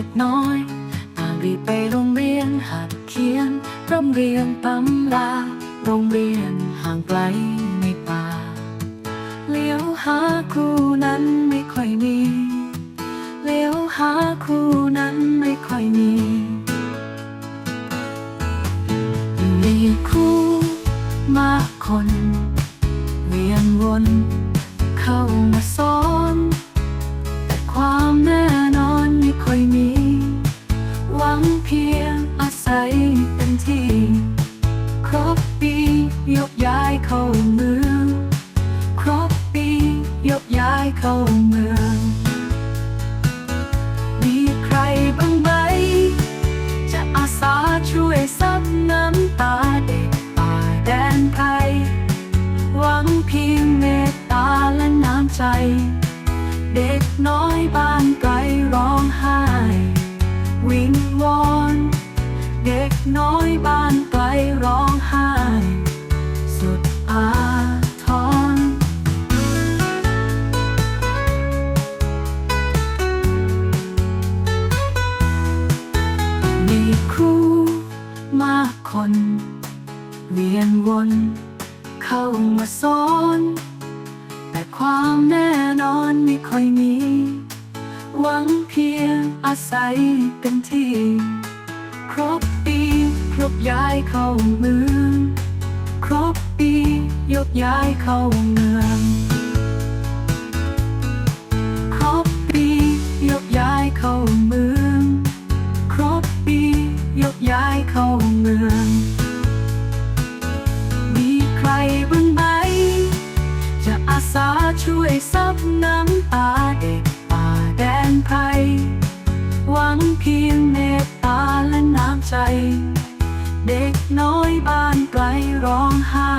ด็กน้อยต่างรีบไปโรงเรียนหัดเขียนร่ำเรียนตำราโรงเรียนห่างไกลในป่าเลี้ยวหาครูนั้นไม่ค่อยมีเลี้ยวหาครูนั้นไม่ค่อยมีมีครูมากคนเวียนวนเข้ามาสอนแต่ความแน่ กย้ วนเข้ามาสอน แต่ความแน่นอนไม่ค่อยมี หวังเพียงอาศัยเป็นที่ ครบปีครบย้ายเข้าเมืองครบปียกย้ายเข้าเมืองครบปียกย้ายเข้าเมืองครบปียกย้ายเข้าเมือง บ้างไหม จะอาสาช่วยซับน้ำตาเด็กป่าแดนไทยหวังเพียงเมตตาและน้ำใจ เด็กน้อยบ้านไกลร้องไห้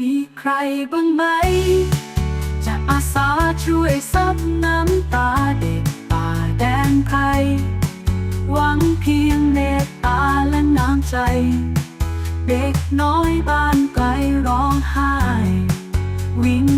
มีใครบ้างไหม จะอาสาช่วยซับน้ำตาเด็กป่าแดนไทยหวังเพียงเมตตาและน้ำใจ เด็กน้อยบ้านไกลร้องไห้ วิง